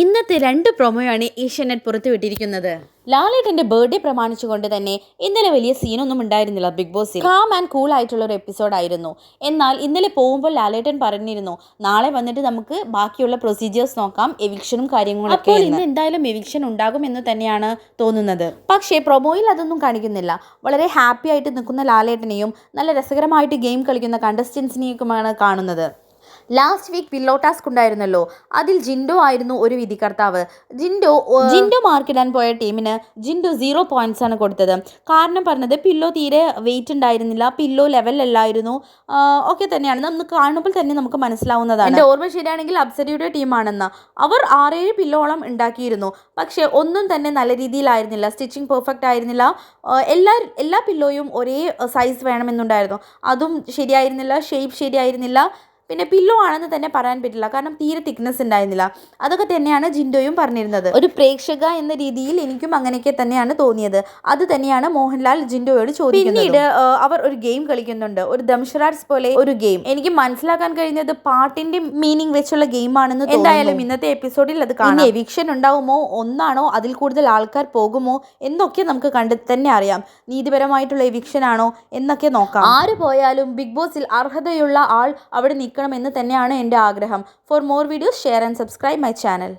ഇന്നത്തെ രണ്ട് പ്രൊമോയാണ് ഏഷ്യാനെറ്റ് പുറത്തുവിട്ടിരിക്കുന്നത്. ലാലേട്ടന്റെ ബർത്ത്ഡേ പ്രമാണിച്ചുകൊണ്ട് തന്നെ ഇന്നലെ വലിയ സീനൊന്നും ഉണ്ടായിരുന്നില്ല ബിഗ് ബോസിൽ. കാം ആൻഡ് കൂൾ ആയിട്ടുള്ള ഒരു എപ്പിസോഡായിരുന്നു എന്നാൽ ഇന്നലെ പോകുമ്പോൾ ലാലേട്ടൻ പറഞ്ഞിരുന്നു നാളെ വന്നിട്ട് നമുക്ക് ബാക്കിയുള്ള പ്രൊസീജിയേഴ്സ് നോക്കാം എവിക്ഷനും കാര്യങ്ങളൊക്കെ ഇന്ന് എന്തായാലും എവിക്ഷൻ ഉണ്ടാകും എന്ന് തന്നെയാണ് തോന്നുന്നത്. പക്ഷേ പ്രൊമോയിൽ അതൊന്നും കാണിക്കുന്നില്ല. വളരെ ഹാപ്പി ആയിട്ട് നിൽക്കുന്ന ലാലേട്ടനെയും നല്ല രസകരമായിട്ട് ഗെയിം കളിക്കുന്ന കണ്ടസ്റ്റൻസിനെയൊക്കെയാണ് കാണുന്നത്. ലാസ്റ്റ് വീക്ക് പില്ലോ ടാസ്ക് ഉണ്ടായിരുന്നല്ലോ. അതിൽ ജിൻഡോ ആയിരുന്നു ഒരു വിധികർത്താവ്. ജിൻഡോ ജിൻഡോ മാർക്കിടാൻ പോയ ടീമിന് ജിൻഡോ സീറോ പോയിന്റ്സ് ആണ് കൊടുത്തത്. കാരണം പറഞ്ഞത് പില്ലോ തീരെ വെയിറ്റ് ഉണ്ടായിരുന്നില്ല പില്ലോ ലെവലല്ലായിരുന്നു ഒക്കെ തന്നെയാണ്. നമ്മൾ കാണുമ്പോൾ തന്നെ നമുക്ക് മനസ്സിലാവുന്നതാണ്. എന്റെ ഓർമ്മ ശരിയാണെങ്കിൽ അബ്സരിയുടെ ടീമാണെന്ന്. അവർ ആറേഴ് പില്ലോളം ഉണ്ടാക്കിയിരുന്നു. പക്ഷേ ഒന്നും തന്നെ നല്ല രീതിയിലായിരുന്നില്ല. സ്റ്റിച്ചിങ് പെർഫെക്റ്റ് ആയിരുന്നില്ല. എല്ലാ എല്ലാ പില്ലോയും ഒരേ സൈസ് വേണമെന്നുണ്ടായിരുന്നു. അതും ശരിയായിരുന്നില്ല ഷേപ്പ് ശരിയായിരുന്നില്ല. പിന്നെ പില്ലോ ആണെന്ന് തന്നെ പറയാൻ പറ്റില്ല. കാരണം തീരെ തിക്നെസ് ഉണ്ടായിരുന്നില്ല. അതൊക്കെ തന്നെയാണ് ജിൻഡോയും പറഞ്ഞിരുന്നത്. ഒരു പ്രേക്ഷക എന്ന രീതിയിൽ എനിക്കും അങ്ങനെയൊക്കെ തന്നെയാണ് തോന്നിയത്. അത് തന്നെയാണ് മോഹൻലാൽ ജിൻഡോയോട് ചോദിക്കുന്നത്. പിന്നീട് അവർ ഒരു ഗെയിം കളിക്കുന്നുണ്ട്. ഒരു ദംഷറാർസ് പോലെ ഒരു ഗെയിം എനിക്ക് മനസ്സിലാക്കാൻ കഴിഞ്ഞത് പാട്ടിന്റെ മീനിങ് വെച്ചുള്ള ഗെയിം ആണെന്ന് എന്തായാലും ഇന്നത്തെ എപ്പിസോഡിൽ അത് കാണാം. എവിക്ഷൻ ഉണ്ടാവുമോ? ഒന്നാണോ? അതിൽ കൂടുതൽ ആൾക്കാർ പോകുമോ? എന്നൊക്കെ നമുക്ക് കണ്ട് തന്നെ അറിയാം. നീതിപരമായിട്ടുള്ള എവിക്ഷൻ ആണോ? എന്നൊക്കെ നോക്കാം. ആര് പോയാലും ബിഗ് ബോസിൽ അർഹതയുള്ള ആൾ അവിടെ നിൽക്കണമെന്ന് തന്നെയാണ് എന്റെ ആഗ്രഹം. For more videos share and subscribe my channel